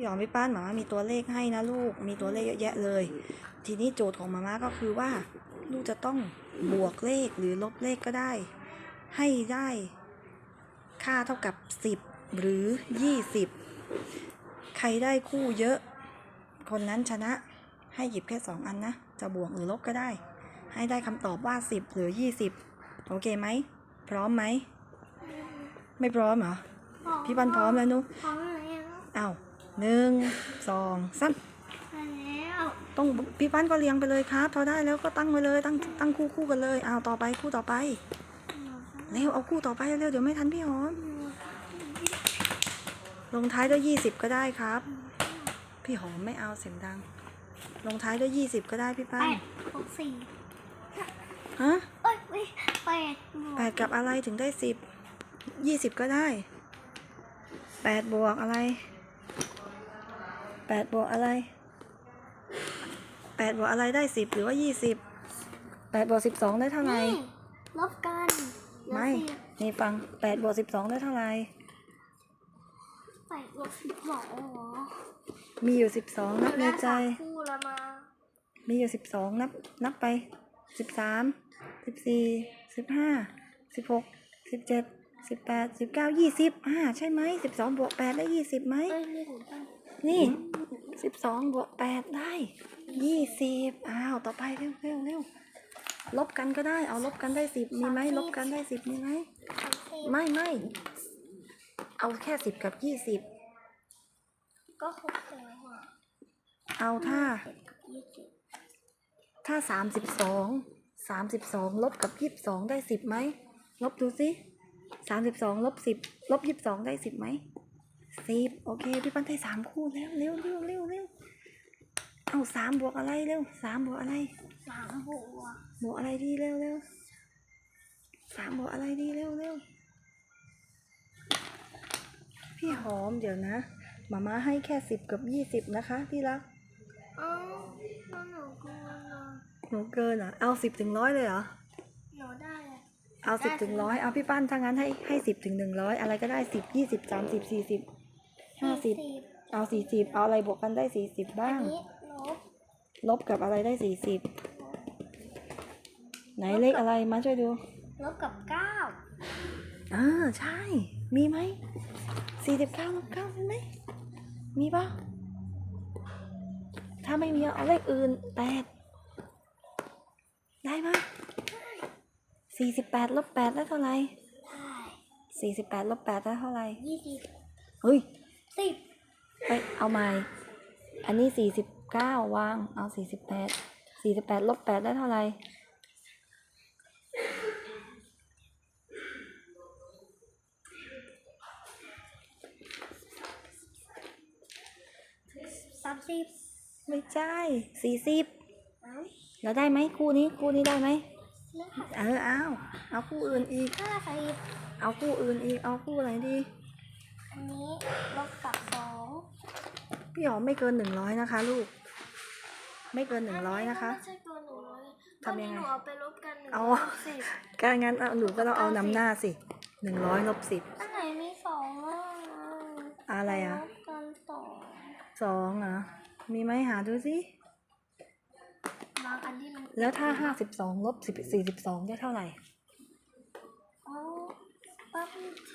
พี่หอมพี่ป้านหมามามีตัวเลขให้นะลูก มีตัวเลขเยอะแยะเลย ทีนี้โจทย์ของมาม่าก็คือว่า ลูกจะต้องบวกเลขหรือลบเลขก็ได้ ให้ได้ค่าเท่ากับ 10 หรือ 20 ใครได้คู่เยอะ คนนั้นชนะให้หยิบแค่ 2 อันนะ จะบวกหรือลบก็ได้ ให้ได้คำตอบว่า 10 หรือ 20 โอเคไหม พร้อมไหม ไม่พร้อมเหรอ พี่ปันพร้อมแล้วนุพ หนึ่งสองสามแล้วต้องพี่ปั้นก็เรียงไปเลยครับ พอได้แล้วก็ตั้งไว้เลย ตั้งตั้งคู่คู่กันเลยเอาต่อไปคู่ต่อไปเร็วเอาคู่ต่อไปเร็วเดี๋ยวไม่ทันพี่หอมลงท้ายด้วยยี่สิบก็ได้ครับ พี่หอมไม่เอาเสียงดัง ลงท้ายด้วยยี่สิบก็ได้พี่แปปั้นดหกสี่ฮะเอ้ยเอ้ยแปดบวกแปดกับอะไรถึงได้สิบยี่สิบก็ได้แปดบวกอะไร แปดบวกอะไรแปดบวกอะไรได้สิบหรือว่ายี่สิบแปดบวกสิบสองได้เท่าไหร่นี่ลบกันเหลือไม่สิบนี่ฟังแปดบวกสิบสองได้เท่าไหร่แปดบวกสิบสองเหรอมีอยู่สิบสองนับในใจได้สามคู่แล้วมามีอยู่สิบสองนับนับไปสิบสามสิบสี่สิบห้าสิบหกสิบเจ็ดสิบแปดสิบเก้ายี่สิบอ่าใช่ไหมสิบสองบวกแปดได้ยี่สิบไหมเอ้ย นี่ของตั้งนี่สิบสองบวกแปดได้ยี่สิบอ้าว ต่อไปเร็วเร็วเร็วลบกันก็ได้ เอาลบกันได้สิบมีไหมลบกันได้สิบมีไหมสามสิบไม่ไม่เอาแค่สิบกับยี่สิบก็ครบแล้วอะเอาถ้ายี่สิบถ้าสามสิบสองสามสิบสองลบกับยี่สิบสองได้สิบไหมลบดูสิสามสิบสองลบสิบลบยี่สิบสองได้สิบไหม สิบโอเค พี่ปั้นได้สามคู่แล้วเร็วเร็วเร็วเร็วเอาสามบวกอะไรเร็วสามบวกอะไรสามบวกบวกอะไรดีเร็วเร็วสามบวกอะไรดีเร็วเร็วพี่หอมเดี๋ยวนะมาม่าให้แค่สิบกับยี่สิบนะคะที่รักเอ้าแล้วหนูกลัวนะหนูเกินเหรอะเอาสิบถึงร้อยเลยเหรอหนูได้เลยเอาสิบถึงร้อยเอาพี่ปั้นถ้างั้นให้ให้สิบถึงหนึ่งร้อยอะไรก็ได้สิบยี่สิบสามสิบสี่สิบ ห้าสิบเอาสี่สิบเอาอะไรบวกกันได้สี่สิบอับ้านงนี้ลบลบกับอะไรได้สี่สิบไหนเลขอะไรมาช่วยดู ลบกับเก้าอ่าใช่ มีไหมสี่สิบเก้าลบเก้ามีไหมมีปะถ้าไม่มีเอาเลขอื่นแปดได้ไหมสี่สิบแปดลบแปดได้เท่าไหร่ได้สี่สิบแปดลบแปดได้เท่าไหร่ยี่สิบเฮ้ย สิบไปเอาใหม่ อันนี้สี่สิบเก้าวาง เอาสี่สิบแปด สี่สิบแปดลบแปดได้เท่าไหร่สามสิบไม่ใช่สี่สิบเอ้าแล้วได้ไหมคู่นี้คู่นี้ได้ไหมเลือกเออเอาเอาคู่อื่นอีกห้าสิบเอาคู่อื่นอีก เอาคู่ไหนดี อันนี้ลบกับสอง พี่หอมไม่เกินหนึ่งร้อยนะคะ ลูก ไม่เกินหนึ่งร้อยนะคะ ไม่ใช่ตัวหนูเลยทำยังไงตอนนี้หนูเอาไปลบกันหนึ่งเอาร้อยสิบก็งั้นเอาหนูก็ต้องเอานำหน้าสิหนึ่งร้อยลบสิบอันไหนมีสองอะอะไรอะลบกันสองสองเหรอมีไหมหาดูสิบางอันที่มันแล้วถ้าห้าสิบสองลบสิบสี่สิบสองได้เท่าไหร่